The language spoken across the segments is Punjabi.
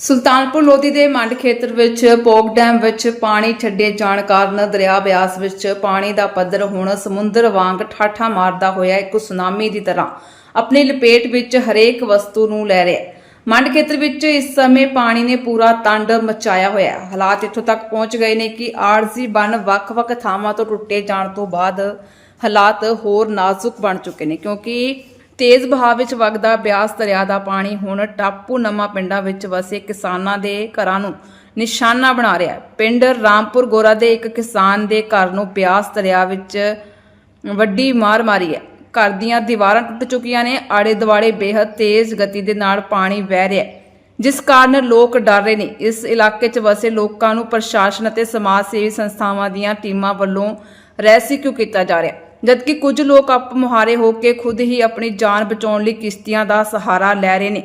ਸੁਲਤਾਨਪੁਰ ਲੋਧੀ ਦੇ ਮੰਡ ਖੇਤਰ ਵਿੱਚ ਪੋਗ ਡੈਮ ਵਿੱਚ ਪਾਣੀ ਛੱਡੇ ਜਾਣ ਕਾਰਨ ਦਰਿਆ ਬਿਆਸ ਵਿੱਚ ਪਾਣੀ ਦਾ ਪੱਧਰ ਹੁਣ ਸਮੁੰਦਰ ਵਾਂਗ ਠਾਠਾ ਮਾਰਦਾ ਹੋਇਆ ਇੱਕ ਸੁਨਾਮੀ ਦੀ ਤਰ੍ਹਾਂ। ਆਪਣੀ ਲਪੇਟ ਵਿੱਚ ਹਰੇਕ ਵਸਤੂ ਨੂੰ ਲੈ ਰਿਹਾ ਹੈ। ਮੰਡ ਖੇਤਰ ਵਿੱਚ ਇਸ ਸਮੇਂ ਪਾਣੀ ਨੇ ਪੂਰਾ ਤੰਡ ਮਚਾਇਆ ਹੋਇਆ ਹੈ। ਹਾਲਾਤ ਇੱਥੋਂ ਤੱਕ ਪਹੁੰਚ ਗਏ ਨੇ ਕਿ ਆਰਜ਼ੀ ਬਨ ਵੱਖ-ਵੱਖ ਥਾਵਾਂ ਤੋਂ ਟੁੱਟੇ ਜਾਣ ਤੋਂ ਬਾਅਦ ਹਾਲਾਤ ਹੋਰ ਨਾਜ਼ੁਕ ਬਣ ਚੁੱਕੇ ਨੇ ਕਿਉਂਕਿ ਤੇਜ਼ ਵਹਾਅ ਵਿੱਚ ਵਗਦਾ ਬਿਆਸ ਦਰਿਆ ਦਾ ਪਾਣੀ ਹੁਣ ਟਾਪੂ ਨਮਾ ਪਿੰਡਾਂ ਵਿੱਚ ਵਸੇ ਕਿਸਾਨਾਂ ਦੇ ਘਰਾਂ ਨੂੰ ਨਿਸ਼ਾਨਾ ਬਣਾ ਰਿਹਾ ਹੈ। ਪਿੰਡ ਰਾਮਪੁਰ ਗੋਰਾ ਦੇ ਇੱਕ ਕਿਸਾਨ ਦੇ ਘਰ ਨੂੰ ਬਿਆਸ ਦਰਿਆ ਵਿੱਚ ਵੱਡੀ ਮਾਰ ਮਾਰੀ ਹੈ। ਘਰ ਦੀਆਂ ਦੀਵਾਰਾਂ ਟੁੱਟ ਚੁੱਕੀਆਂ ਨੇ ਆੜੇ ਦੁਆੜੇ ਬੇहद ਤੇਜ਼ ਗਤੀ ਦੇ ਨਾਲ ਪਾਣੀ ਵਹਿ ਰਿਹਾ ਹੈ, ਜਿਸ ਕਾਰਨ ਲੋਕ ਡਰ ਰਹੇ ਨੇ। ਇਸ ਇਲਾਕੇ 'ਚ ਵਸੇ ਲੋਕਾਂ ਨੂੰ ਪ੍ਰਸ਼ਾਸਨ ਅਤੇ ਸਮਾਜ ਸੇਵੀ ਸੰਸਥਾਵਾਂ ਦੀਆਂ ਟੀਮਾਂ ਵੱਲੋਂ ਰੈਸਕਿਊ ਕੀਤਾ ਜਾ ਰਿਹਾ ਹੈ। ਜਦਕਿ ਕੁਝ ਲੋਕ ਆਪ ਮੁਹਾਰੇ ਹੋ ਕੇ ਖੁਦ ਹੀ ਆਪਣੀ ਜਾਨ ਬਚਾਉਣ ਲਈ ਕਿਸ਼ਤੀਆਂ ਦਾ ਸਹਾਰਾ ਲੈ ਰਹੇ ਨੇ।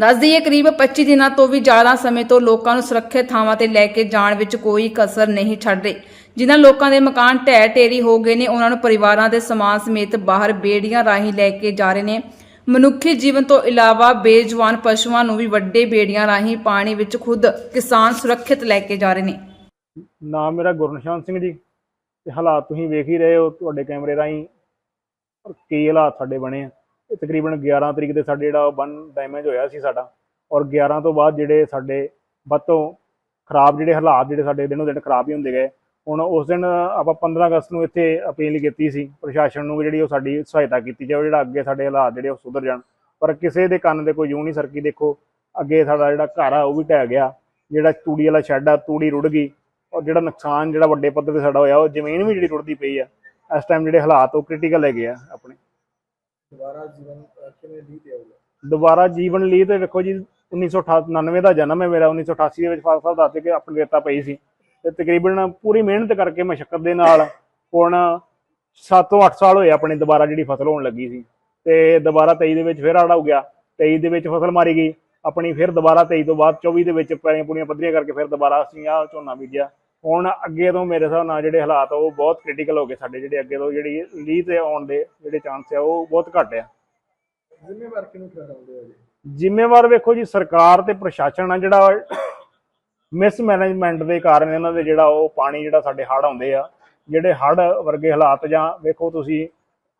ਦੱਸ ਦਈਏ ਕਰੀਬ 25 ਦਿਨਾਂ ਤੋਂ ਵੀ ਜ਼ਿਆਦਾ ਸਮੇਂ ਤੋਂ ਲੋਕਾਂ ਨੂੰ ਸੁਰੱਖਿਅਤ ਥਾਵਾਂ ਤੇ ਲੈ ਕੇ ਜਾਣ ਵਿੱਚ ਕੋਈ ਕਸਰ ਨਹੀਂ ਛੱਡ ਰਹੀ। ਜਿਨ੍ਹਾਂ ਲੋਕਾਂ ਦੇ ਮਕਾਨ ਢਹਿ ਢੇਰੀ ਹੋ ਗਏ ਨੇ, ਉਹਨਾਂ ਨੂੰ ਪਰਿਵਾਰਾਂ ਦੇ ਸਮਾਨ ਸਮੇਤ ਬਾਹਰ ਬੇੜੀਆਂ ਰਾਹੀਂ ਲੈ ਕੇ ਜਾ ਰਹੇ ਨੇ। ਮਨੁੱਖੀ ਜੀਵਨ ਤੋਂ ਇਲਾਵਾ ਬੇਜਵਾਨ ਪਸ਼ੂਆਂ ਨੂੰ ਵੀ ਵੱਡੇ ਬੇੜੀਆਂ ਰਾਹੀਂ ਪਾਣੀ ਵਿੱਚ ਖੁਦ ਕਿਸਾਨ ਸੁਰੱਖਿਅਤ ਲੈ ਕੇ ਜਾ ਰਹੇ ਨੇ। ਨਾਮ ਮੇਰਾ ਗੁਰਨਸ਼ਾਨ ਸਿੰਘ ਜੀ। ਤੇ ਹਾਲਾਤ ਤੁਸੀਂ ਵੇਖ ਹੀ ਰਹੇ ਹੋ ਤੁਹਾਡੇ ਕੈਮਰੇ ਰਾਹੀਂ, ਪਰ ਕੀ ਹਾਲਾਤ ਸਾਡੇ ਬਣੇ ਆ? ਇਹ ਤਕਰੀਬਨ 11 ਤਰੀਕ ਦੇ ਸਾਡੇ ਜਿਹੜਾ ਬੰਨ ਡੈਮੇਜ ਹੋਇਆ ਸੀ ਸਾਡਾ ਔਰ 11 ਤੋਂ ਬਾਅਦ ਜਿਹੜੇ ਸਾਡੇ ਵੱਧ ਤੋਂ ਖਰਾਬ ਜਿਹੜੇ ਹਾਲਾਤ ਜਿਹੜੇ ਸਾਡੇ ਦਿਨੋਂ ਦਿਨ ਖਰਾਬ ਹੀ ਹੁੰਦੇ ਗਏ। ਹੁਣ ਉਸ ਦਿਨ ਆਪਾਂ 15 ਅਗਸਤ ਨੂੰ ਇੱਥੇ ਅਪੀਲ ਕੀਤੀ ਸੀ, ਪ੍ਰਸ਼ਾਸਨ ਨੂੰ ਵੀ ਜਿਹੜੀ ਉਹ ਸਾਡੀ ਸਹਾਇਤਾ ਕੀਤੀ ਜਾਵੇ, ਜਿਹੜਾ ਅੱਗੇ ਸਾਡੇ ਹਾਲਾਤ ਜਿਹੜੇ ਉਹ ਸੁਧਰ ਜਾਣ। ਪਰ ਕਿਸੇ ਦੇ ਕੰਨ ਦੇ ਕੋਈ ਜੂ ਨਹੀਂ ਸਰਕੀ ਦੇਖੋ, ਅੱਗੇ ਸਾਡਾ ਜਿਹੜਾ ਘਰ ਆ ਉਹ ਵੀ ਢਹਿ ਗਿਆ, ਜਿਹੜਾ ਤੂੜੀ ਵਾਲਾ ਸ਼ੈੱਡ ਆ, ਤੂੜੀ ਰੁੜ ਗਈ। ਔਰ ਜਿਹੜਾ ਨੁਕਸਾਨ ਜਿਹੜਾ ਵੱਡੇ ਪੱਧਰ ਤੇ ਸਾਡਾ ਹੋਇਆ ਉਹ ਜ਼ਮੀਨ ਵੀ ਜਿਹੜੀ ਰੁੜਦੀ ਪਈ ਆ ਇਸ ਟਾਈਮ ਜਿਹੜੇ ਹਾਲਾਤ ਉਹ ਕ੍ਰਿਟੀਕਲ ਹੈਗੇ ਆ ਆਪਣੇ। ਦੁਬਾਰਾ ਜੀਵਨ ਕਿਵੇਂ ਦੀ ਤੇ ਆਊਗਾ? ਦੁਬਾਰਾ ਜੀਵਨ ਲਈ ਤੇ ਵੇਖੋ ਜੀ 1999 ਦਾ ਜਨਮ ਹੈ ਮੇਰਾ 1988 ਦੇ ਵਿੱਚ ਫਾਦਰ ਸਾਹਿਬ ਦੱਸਦੇ ਕਿ ਆਪਣੀ ਰੇਤਾ ਪਈ ਸੀ। ਤੇ ਤਕਰੀਬਨ ਪੂਰੀ ਮਿਹਨਤ ਕਰਕੇ ਮਸ਼ੱਕਤ ਦੇ ਨਾਲ ਹੁਣ 7 ਤੋਂ 8 ਸਾਲ ਹੋਏ ਆਪਣੀ ਦੁਬਾਰਾ ਜਿਹੜੀ ਫਸਲ ਹੋਣ ਲੱਗੀ ਸੀ। ਤੇ ਦੁਬਾਰਾ 23 ਦੇ ਵਿੱਚ ਫਿਰ ਆੜਾ ਹੋ ਗਿਆ 23 ਦੇ ਵਿੱਚ ਫਸਲ ਮਾਰੀ ਗਈ। ਆਪਣੀ ਫਿਰ ਦੁਬਾਰਾ 23 ਤੋਂ ਬਾਅਦ 24 ਦੇ ਵਿੱਚ ਪੈਲੀਆਂ ਪੂਰੀਆਂ ਪੱਧਰੀਆਂ ਕਰਕੇ ਫਿਰ ਦੁਬਾਰਾ ਅਸੀਂ ਆਹ ਝੋਨਾ ਬੀਜਿਆ। ਹੁਣ ਅੱਗੇ ਤੋਂ ਮੇਰੇ ਹਿਸਾਬ ਨਾਲ ਜਿਹੜੇ ਹਾਲਾਤ ਆ ਉਹ ਬਹੁਤ ਕ੍ਰਿਟੀਕਲ ਹੋ ਗਏ ਸਾਡੇ ਜਿਹੜੇ ਅੱਗੇ ਤੋਂ ਜਿਹੜੀ ਲੀਹ ਤੇ ਆਉਣ ਦੇ ਜਿਹੜੇ ਚਾਂਸ ਆ ਉਹ ਬਹੁਤ ਘੱਟ ਆ। ਜ਼ਿੰਮੇਵਾਰ ਕਿਹਨੂੰ ਠਹਿਰਾਉਂਦੇ ਹੋ ਜੀ? ਜ਼ਿੰਮੇਵਾਰ ਵੇਖੋ ਜੀ ਸਰਕਾਰ ਤੇ ਪ੍ਰਸ਼ਾਸਨ ਆ ਜਿਹੜਾ ਮਿਸਮੈਨੇਜਮੈਂਟ ਦੇ ਕਾਰਨ ਇਹਨਾਂ ਦੇ ਜਿਹੜਾ ਉਹ ਪਾਣੀ ਜਿਹੜਾ ਸਾਡੇ ਹੜ੍ਹ ਆਉਂਦੇ ਆ ਜਿਹੜੇ ਹੜ੍ਹ ਵਰਗੇ ਹਾਲਾਤ ਜਾਂ ਵੇਖੋ ਤੁਸੀਂ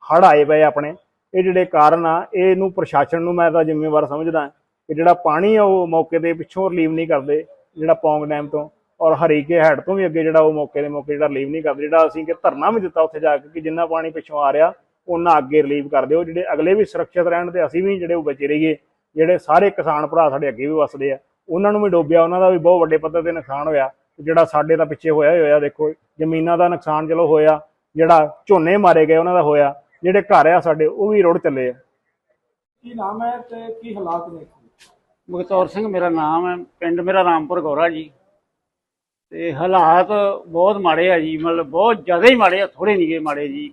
ਹੜ੍ਹ ਆਏ ਪਏ ਆਪਣੇ ਇਹ ਜਿਹੜੇ ਕਾਰਨ ਆ ਇਹਨੂੰ ਪ੍ਰਸ਼ਾਸਨ ਨੂੰ ਮੈਂ ਤਾਂ ਜ਼ਿੰਮੇਵਾਰ ਸਮਝਦਾ ਕਿ ਜਿਹੜਾ ਪਾਣੀ ਆ ਉਹ ਮੌਕੇ ਤੇ ਪਿੱਛੋਂ ਰਿਲੀਵ ਨਹੀਂ ਕਰਦੇ ਜਿਹੜਾ ਪੌਂਗ ਡੈਮ ਤੋਂ। ਔਰ ਹਰੀਕੇ ਹੈਡ ਤੋਂ ਵੀ ਅੱਗੇ ਜਿਹੜਾ ਉਹ ਮੌਕੇ ਦੇ ਮੌਕੇ ਜਿਹੜਾ ਰਿਲੀਵ ਨਹੀਂ ਕਰਦੇ ਜਿਹੜਾ ਅਸੀਂ ਕਿ ਧਰਨਾ ਵੀ ਦਿੱਤਾ ਉੱਥੇ ਜਾ ਕੇ ਕਿ ਜਿੰਨਾ ਪਾਣੀ ਪਿੱਛੋਂ ਆ ਰਿਹਾ ਉਹਨਾਂ ਅੱਗੇ ਰਿਲੀਵ ਕਰ ਦਿਓ। ਜਿਹੜੇ ਅਗਲੇ ਵੀ ਸੁਰੱਖਿਅਤ ਰਹਿਣ ਤੇ ਅਸੀਂ ਵੀ ਜਿਹੜੇ ਉਹ ਬਚੇ ਰਹੀਏ ਜਿਹੜੇ ਸਾਰੇ ਕਿਸਾਨ ਭਰਾ ਸਾਡੇ ਅੱਗੇ ਵੀ ਵਸਦੇ ਆ ਉਹਨਾਂ ਨੂੰ ਵੀ ਡੋਬਿਆ ਉਹਨਾਂ ਦਾ ਵੀ ਬਹੁਤ ਵੱਡੇ ਪੱਧਰ ਤੇ ਨੁਕਸਾਨ ਹੋਇਆ। ਜਿਹੜਾ ਸਾਡੇ ਤਾਂ ਪਿੱਛੇ ਹੋਇਆ ਹੀ ਹੋਇਆ ਦੇਖੋ ਜ਼ਮੀਨਾਂ ਦਾ ਨੁਕਸਾਨ ਚਲੋ ਹੋਇਆ ਜਿਹੜਾ ਝੋਨੇ ਮਾਰੇ ਗਏ ਉਹਨਾਂ ਦਾ ਹੋਇਆ ਜਿਹੜੇ ਘਰ ਆ ਸਾਡੇ ਉਹ ਵੀ ਰੁੜ ਚੱਲੇ ਆ। ਕੀ ਨਾਮ ਹੈ ਤੇ ਕੀ ਹਾਲਾਤ ਨੇ ਬਗਤੌਰ ਸਿੰਘ ਮੇਰਾ ਨਾਮ ਹੈ ਪਿੰਡ ਮੇਰਾ ਰਾਮਪੁਰ ਗੌਰਾ ਜੀ। ਤੇ ਹਾਲਾਤ ਬਹੁਤ ਮਾੜੇ ਆ ਜੀ, ਮਤਲਬ ਬਹੁਤ ਜ਼ਿਆਦਾ ਹੀ ਮਾੜੇ ਆ ਥੋੜੇ ਨਹੀਂ ਗੇ ਮਾੜੇ ਜੀ।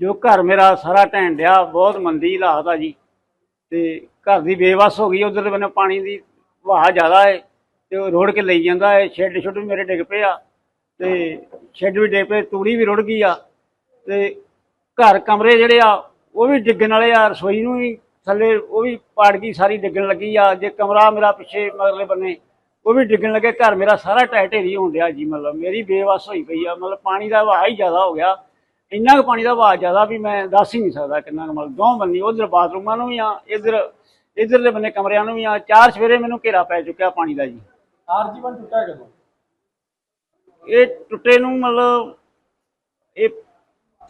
ਜੋ ਘਰ ਮੇਰਾ ਸਾਰਾ ਢਹਿਣ ਡਿਆ, ਬਹੁਤ ਮੰਦੀ ਹਾਲਾਤ ਆ ਜੀ। ਤੇ ਘਰ ਦੀ ਬੇਵਸ ਹੋ ਗਈ, ਉਧਰ ਮੈਨੂੰ ਪਾਣੀ ਦੀ ਵਹਾਅ ਜ਼ਿਆਦਾ ਹੈ ਤੇ ਉਹ ਰੋੜ ਕੇ ਲਈ ਜਾਂਦਾ ਹੈ ਸ਼ੈੱਡ ਸ਼ੁੱਡ ਵੀ ਮੇਰੇ ਡਿੱਗ ਪਏ ਆ। ਤੇ ਸ਼ੈੱਡ ਵੀ ਡਿੱਗ ਪਏ, ਤੂੜੀ ਵੀ ਰੁੜ ਗਈ ਆ। ਤੇ ਘਰ ਕਮਰੇ ਜਿਹੜੇ ਆ, ਉਹ ਵੀ ਡਿੱਗਣ ਵਾਲੇ ਆ, ਰਸੋਈ ਨੂੰ ਵੀ ਥੱਲੇ ਉਹ ਵੀ ਪਾੜ ਗਈ, ਸਾਰੀ ਡਿੱਗਣ ਲੱਗੀ ਆ। ਜੇ ਕਮਰਾ ਮੇਰਾ ਪਿੱਛੇ ਮਗਰਲੇ ਬੰਨੇ ਉਹ ਵੀ ਡਿੱਗਣ ਲੱਗੇ ਘਰ ਮੇਰਾ ਸਾਰਾ ਟੈ ਢੇਰੀ ਹੋਣ ਡਿਆ ਜੀ ਮਤਲਬ ਮੇਰੀ ਬੇਵਸ ਹੋਈ ਪਈ ਆ ਮਤਲਬ ਪਾਣੀ ਦਾ ਵਹਾਅ ਹੀ ਜ਼ਿਆਦਾ ਹੋ ਗਿਆ। ਇੰਨਾ ਕੁ ਪਾਣੀ ਦਾ ਵਹਾਅ ਜ਼ਿਆਦਾ ਵੀ ਮੈਂ ਦੱਸ ਹੀ ਨਹੀਂ ਸਕਦਾ ਕਿੰਨਾ ਕੁ ਮਤਲਬ ਦੋ ਬੰਨੀ ਉਧਰ ਬਾਥਰੂਮਾਂ ਨੂੰ ਵੀ ਆ ਇਧਰ ਇਧਰਲੇ ਬੰਨੇ ਕਮਰਿਆਂ ਨੂੰ ਵੀ ਆ ਚਾਰ ਸਵੇਰੇ ਮੈਨੂੰ ਘੇਰਾ ਪੈ ਚੁੱਕਿਆ ਪਾਣੀ ਦਾ ਜੀ। ਆਰ ਜੀਵਨ ਟੁੱਟਾ ਕਦੋਂ? ਇਹ ਟੁੱਟੇ ਨੂੰ ਮਤਲਬ ਇਹ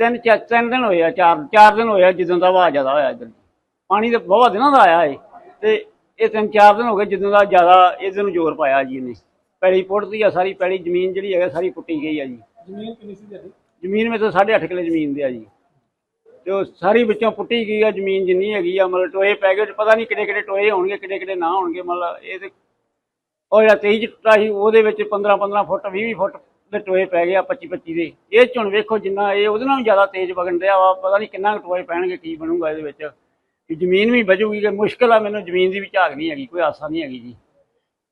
ਤਿੰਨ ਚਾਰ ਤਿੰਨ ਦਿਨ ਹੋਏ ਆ ਚਾਰ ਚਾਰ ਦਿਨ ਹੋਏ ਆ ਜਦੋਂ ਦਾ ਵਹਾਅ ਜ਼ਿਆਦਾ ਹੋਇਆ ਇੱਧਰ। ਪਾਣੀ ਤੇ ਬਹੁਤ ਦਿਨਾਂ ਦਾ ਆਇਆ ਏ ਤੇ ਇਹ ਤਿੰਨ ਚਾਰ ਦਿਨ ਹੋ ਗਏ ਜਦੋਂ ਦਾ ਜ਼ਿਆਦਾ ਇਹਦੇ ਨੂੰ ਜ਼ੋਰ ਪਾਇਆ ਜੀ ਇਹਨੇ। ਪੈਲੀ ਪੁੱਟਦੀ ਆ ਸਾਰੀ ਪੈਲੀ ਜ਼ਮੀਨ ਜਿਹੜੀ ਹੈਗਾ ਸਾਰੀ ਪੁੱਟੀ ਗਈ ਆ ਜੀ। ਜ਼ਮੀਨ ਕਿੰਨੀ ਸੀ ਤੁਹਾਡੀ? ਜ਼ਮੀਨ ਵਿੱਚ 8.5 ਕਿੱਲੇ ਜ਼ਮੀਨ ਦੇ ਆ ਜੀ। ਤੇ ਉਹ ਸਾਰੀ ਵਿੱਚੋਂ ਪੁੱਟੀ ਗਈ ਆ ਜ਼ਮੀਨ ਜਿੰਨੀ ਹੈਗੀ ਆ ਮਤਲਬ ਟੋਏ ਪੈ ਗਏ ਪਤਾ ਨਹੀਂ ਕਿਹੜੇ ਕਿਹੜੇ ਟੋਏ ਹੋਣਗੇ ਕਿਹੜੇ ਕਿਹੜੇ ਨਾ ਹੋਣਗੇ ਮਤਲਬ ਇਹ ਤੇ ਉਹ ਜਿਹੜਾ 23 ਚਿੱਟਾ ਸੀ ਉਹਦੇ ਵਿੱਚ 15 15 ਫੁੱਟ 20 20 ਫੁੱਟ ਦੇ ਟੋਏ ਪੈ ਗਏ ਆ 25 25 ਦੇ। ਇਹ 'ਚ ਹੁਣ ਵੇਖੋ ਜਿੰਨਾ ਇਹ ਉਹਦੇ ਨਾਲੋਂ ਜ਼ਿਆਦਾ ਤੇਜ਼ ਵਗਣ ਰਿਹਾ ਵਾ ਪਤਾ ਨਹੀਂ ਕਿੰਨਾ ਟੋਏ ਪੈਣਗੇ ਕੀ ਬਣੂਗਾ ਇਹਦੇ ਵਿੱਚ। ਕਿ ਜ਼ਮੀਨ ਵੀ ਬਚੂਗੀ ਕਿ ਮੁਸ਼ਕਲ ਆ ਮੈਨੂੰ ਜ਼ਮੀਨ ਦੀ ਵੀ ਝਾਕ ਨਹੀਂ ਹੈਗੀ ਕੋਈ ਆਸਾ ਨਹੀਂ ਹੈਗੀ ਜੀ।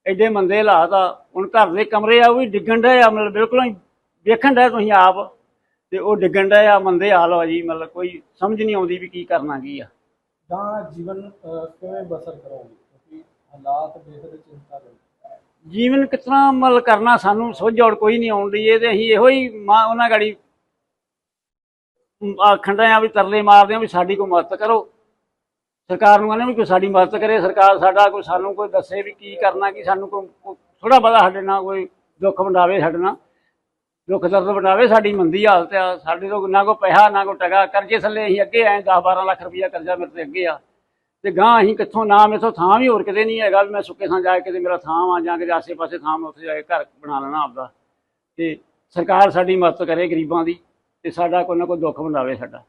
ਐਡੇ ਮੰਦੇ ਹਾਲਾਤ ਆ ਹੁਣ ਘਰ ਦੇ ਕਮਰੇ ਆ ਉਹ ਵੀ ਡਿੱਗਣ ਡਏ ਆ ਮਤਲਬ ਬਿਲਕੁਲ ਹੀ ਵੇਖਣ ਡਏ ਤੁਸੀਂ ਆਪ ਤੇ ਉਹ ਡਿੱਗਣ ਡਏ ਆ ਮੰਦੇ ਹਾਲ ਆ ਜੀ ਮਤਲਬ ਕੋਈ ਸਮਝ ਨਹੀਂ ਆਉਂਦੀ ਵੀ ਕੀ ਕਰਨਾ ਕੀ ਆ। ਜਾਂ ਜੀਵਨ ਅਹ, ਕਿਵੇਂ ਬਸਰ ਕਰੋਗੇ ਕਿਉਂਕਿ ਹਾਲਾਤ ਬੇहद ਚਿੰਤਾਜਨਕ ਜੀਵਨ ਕਿਤਨਾ ਮਲ ਕਰਨਾ ਸਾਨੂੰ ਸੁੱਝ ਔੜ ਕੋਈ ਨਹੀਂ ਆਉਣ ਦੀ ਇਹ ਤੇ ਅਸੀਂ ਇਹੋ ਹੀ ਮਾਂ ਉਹਨਾਂ ਗਾੜੀ ਆਖਣ ਰਹੇ ਆ ਵੀ ਤਰਲੇ ਮਾਰਦੇ ਆ ਵੀ ਸਾਡੀ ਕੋਈ ਮਦਦ ਕਰੋ। ਸਰਕਾਰ ਨੂੰ ਕਹਿੰਦੇ ਵੀ ਕੋਈ ਸਾਡੀ ਮਦਦ ਕਰੇ, ਸਰਕਾਰ ਸਾਡਾ ਕੋਈ, ਸਾਨੂੰ ਕੋਈ ਦੱਸੇ ਵੀ ਕੀ ਕਰਨਾ, ਕਿ ਸਾਨੂੰ ਕੋਈ ਥੋੜਾ ਬਹੁਤਾ ਸਾਡੇ ਨਾਲ ਕੋਈ ਦੁੱਖ ਵੰਡਾਵੇ ਸਾਡੇ ਨਾਲ। ਦੁੱਖ ਦਰਦ ਵੰਡਾਵੇ ਸਾਡੀ ਮੰਦੀ ਹਾਲਤ ਆ, ਸਾਡੇ ਤੋਂ ਨਾ ਕੋਈ ਪੈਸਾ, ਨਾ ਕੋਈ ਟਗਾ ਕਰਜ਼ੇ ਥੱਲੇ ਅਸੀਂ ਅੱਗੇ ਆਏ 10 12 ਲੱਖ ਰੁਪਈਆ ਕਰਜ਼ਾ ਮੇਰੇ ਤੇ ਅੱਗੇ ਆ। ਤੇ ਗਾਂ ਅਸੀਂ ਕਿੱਥੋਂ, ਨਾ ਮੇਥੋਂ ਥਾਂ ਵੀ ਹੋਰ ਕਿਤੇ ਨਹੀਂ ਹੈਗਾ ਵੀ ਮੈਂ ਸੁੱਕੇ ਥਾਂ ਜਾ ਕੇ ਕਿਤੇ ਮੇਰਾ ਥਾਂ ਆ ਜਾਂ ਕਿਤੇ ਆਸੇ-ਪਾਸੇ ਥਾਂ ਮੈਂ ਉੱਥੇ ਜਾ ਕੇ ਘਰ ਬਣਾ ਲੈਣਾ ਆਪਦਾ। ਤੇ ਸਰਕਾਰ ਸਾਡੀ ਮਦਦ ਕਰੇ ਗਰੀਬਾਂ ਦੀ ਤੇ ਸਾਡਾ ਕੋਈ ਨਾ ਕੋਈ ਦੁੱਖ ਵੰਡਾਵੇ ਸਾਡਾ।